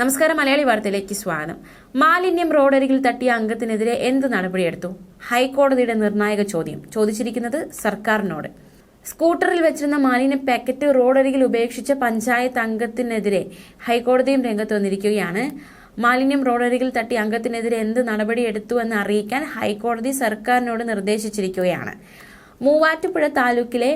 നമസ്കാരം മലയാളി വാർത്തയിലേക്ക് സ്വാഗതം. മാലിന്യം റോഡരികിൽ തട്ടിയ അംഗത്തിനെതിരെ എന്ത് നടപടിയെടുത്തു? ഹൈക്കോടതിയുടെ നിർണായക ചോദ്യം. ചോദിച്ചിരിക്കുന്നത് സർക്കാരിനോട്. സ്കൂട്ടറിൽ വെച്ചിരുന്ന മാലിന്യ പാക്കറ്റ് റോഡരികിൽ ഉപേക്ഷിച്ച പഞ്ചായത്ത് അംഗത്തിനെതിരെ ഹൈക്കോടതിയും രംഗത്ത് വന്നിരിക്കുകയാണ്. മാലിന്യം റോഡരികിൽ തട്ടി അംഗത്തിനെതിരെ എന്ത് നടപടിയെടുത്തു എന്ന് അറിയിക്കാൻ ഹൈക്കോടതി സർക്കാരിനോട് നിർദ്ദേശിച്ചിരിക്കുകയാണ്. മൂവാറ്റുപുഴ താലൂക്കിലെ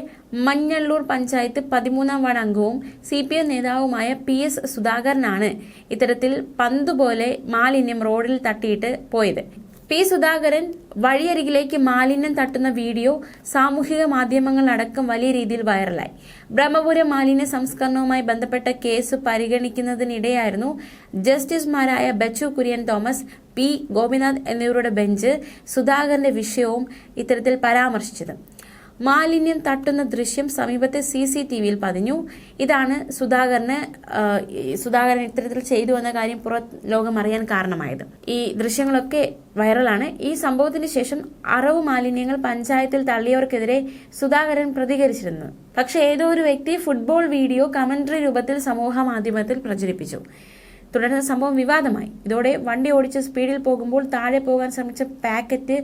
മഞ്ഞള്ളൂർ പഞ്ചായത്ത് പതിമൂന്നാം വാർഡ് അംഗവും സി പി എം നേതാവുമായ പി എസ് സുധാകരനാണ് ഇത്തരത്തിൽ പന്തുപോലെ മാലിന്യം റോഡിൽ തട്ടിയിട്ട് പോയത്. പി സുധാകരൻ വഴിയരികിലേക്ക് മാലിന്യം തട്ടുന്ന വീഡിയോ സാമൂഹിക മാധ്യമങ്ങളടക്കം വലിയ രീതിയിൽ വൈറലായി. ബ്രഹ്മപുരം മാലിന്യ സംസ്കരണവുമായി ബന്ധപ്പെട്ട കേസ് പരിഗണിക്കുന്നതിനിടെയായിരുന്നു ജസ്റ്റിസുമാരായ ബച്ചു കുര്യൻ തോമസ് പി ഗോപിനാഥ് എന്നിവരുടെ ബെഞ്ച് സുധാകരന്റെ വിഷയവും ഇത്തരത്തിൽ പരാമർശിച്ചത്. മാലിന്യം തട്ടുന്ന ദൃശ്യം സമീപത്തെ സി സി ടി വിയിൽ പതിഞ്ഞു. ഇതാണ് സുധാകരന് സുധാകരൻ ഇത്തരത്തിൽ ചെയ്തു വന്ന കാര്യം പുറ ലോകം അറിയാൻ കാരണമായത്. ഈ ദൃശ്യങ്ങളൊക്കെ വൈറലാണ്. ഈ സംഭവത്തിന് ശേഷം അറവ് മാലിന്യങ്ങൾ പഞ്ചായത്തിൽ തള്ളിയവർക്കെതിരെ സുധാകരൻ പ്രതികരിച്ചിരുന്നു. പക്ഷേ ഏതോ ഒരു വ്യക്തി ഫുട്ബോൾ വീഡിയോ കമന്ററി രൂപത്തിൽ സമൂഹ മാധ്യമത്തിൽ പ്രചരിപ്പിച്ചു. തുടർന്ന് സംഭവം വിവാദമായി. ഇതോടെ വണ്ടി ഓടിച്ച് സ്പീഡിൽ പോകുമ്പോൾ താഴെ പോകാൻ ശ്രമിച്ച പാക്കറ്റ്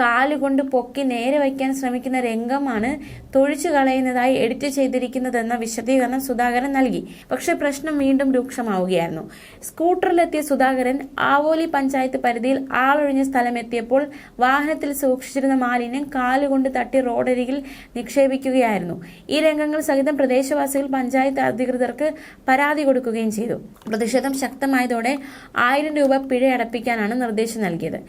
കാലുകൊണ്ട് പൊക്കി നേരെ വയ്ക്കാൻ ശ്രമിക്കുന്ന രംഗമാണ് തൊഴിച്ചു കളയുന്നതായി എഡിറ്റ് ചെയ്തിരിക്കുന്നതെന്ന വിശദീകരണം സുധാകരൻ നൽകി. പക്ഷേ പ്രശ്നം വീണ്ടും രൂക്ഷമാവുകയായിരുന്നു. സ്കൂട്ടറിലെത്തിയ സുധാകരൻ ആവോലി പഞ്ചായത്ത് പരിധിയിൽ ആളൊഴിഞ്ഞ സ്ഥലമെത്തിയപ്പോൾ വാഹനത്തിൽ സൂക്ഷിച്ചിരുന്ന മാലിന്യം കാലുകൊണ്ട് തട്ടി റോഡരികിൽ നിക്ഷേപിക്കുകയായിരുന്നു. ഈ രംഗങ്ങൾ സഹിതം പ്രദേശവാസികൾ പഞ്ചായത്ത് അധികൃതർക്ക് പരാതി കൊടുക്കുകയും ചെയ്തു. പ്രതിഷേധം ശക്തമായതോടെ ആയിരം രൂപ പിഴ അടപ്പിക്കാനാണ് നിർദ്ദേശം നൽകിയത്.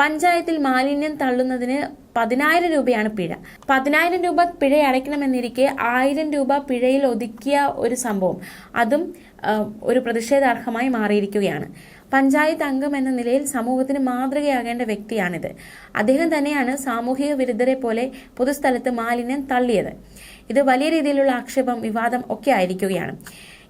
പഞ്ചായത്തിൽ മാലിന്യം തള്ളുന്നതിന് പതിനായിരം രൂപയാണ് പിഴ. പതിനായിരം രൂപ പിഴ അടയ്ക്കണമെന്നിരിക്കെ ആയിരം രൂപ പിഴയിൽ ഒതുക്കിയ ഒരു സംഭവം. അതും ഒരു പ്രതിഷേധാർഹമായി മാറിയിരിക്കുകയാണ്. പഞ്ചായത്ത് അംഗം എന്ന നിലയിൽ സമൂഹത്തിന് മാതൃകയാകേണ്ട വ്യക്തിയാണിത്. അദ്ദേഹം തന്നെയാണ് സാമൂഹിക വിരുദ്ധരെ പോലെ പൊതുസ്ഥലത്ത് മാലിന്യം തള്ളിയത്. ഇത് വലിയ രീതിയിലുള്ള ആക്ഷേപം വിവാദം ഒക്കെ ആയിരിക്കുകയാണ്.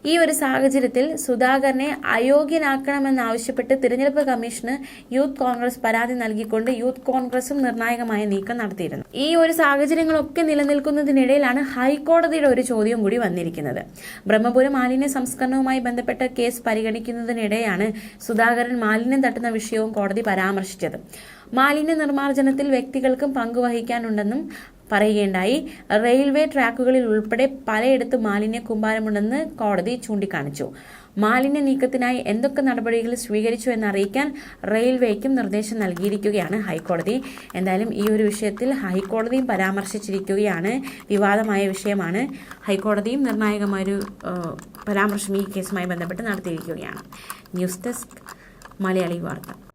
ഈ ഒരു സാഹചര്യത്തിൽ സുധാകരനെ അയോഗ്യനാക്കണമെന്നാവശ്യപ്പെട്ട് തിരഞ്ഞെടുപ്പ് കമ്മീഷന് യൂത്ത് കോൺഗ്രസ് പരാതി നൽകിക്കൊണ്ട് യൂത്ത് കോൺഗ്രസും നിർണായകമായ നീക്കം നടത്തിയിരുന്നു. ഈ ഒരു സാഹചര്യങ്ങളൊക്കെ നിലനിൽക്കുന്നതിനിടയിലാണ് ഹൈക്കോടതിയുടെ ഒരു ചോദ്യം കൂടി വന്നിരിക്കുന്നത്. ബ്രഹ്മപുരം മാലിന്യ സംസ്കരണവുമായി ബന്ധപ്പെട്ട കേസ് പരിഗണിക്കുന്നതിനിടെയാണ് സുധാകരൻ മാലിന്യം തട്ടുന്ന വിഷയവും കോടതി പരാമർശിച്ചത്. മാലിന്യ നിർമ്മാർജനത്തിൽ വ്യക്തികൾക്കും പങ്കുവഹിക്കാനുണ്ടെന്നും പറയുകയുണ്ടായി. റെയിൽവേ ട്രാക്കുകളിൽ ഉൾപ്പെടെ പലയിടത്ത് മാലിന്യ കൂമ്പാരമുണ്ടെന്ന് കോടതി ചൂണ്ടിക്കാണിച്ചു. മാലിന്യ നീക്കത്തിനായി എന്തൊക്കെ നടപടികൾ സ്വീകരിച്ചു എന്നറിയിക്കാൻ റെയിൽവേക്കും നിർദ്ദേശം നൽകിയിരിക്കുകയാണ് ഹൈക്കോടതി. എന്തായാലും ഈ ഒരു വിഷയത്തിൽ ഹൈക്കോടതിയും പരാമർശിച്ചിരിക്കുകയാണ്. വിവാദമായ വിഷയമാണ്. ഹൈക്കോടതിയും നിർണായകമായൊരു പരാമർശം ഈ കേസുമായി ബന്ധപ്പെട്ട് നടത്തിയിരിക്കുകയാണ്. ന്യൂസ് ഡെസ്ക് മലയാളി വാർത്ത.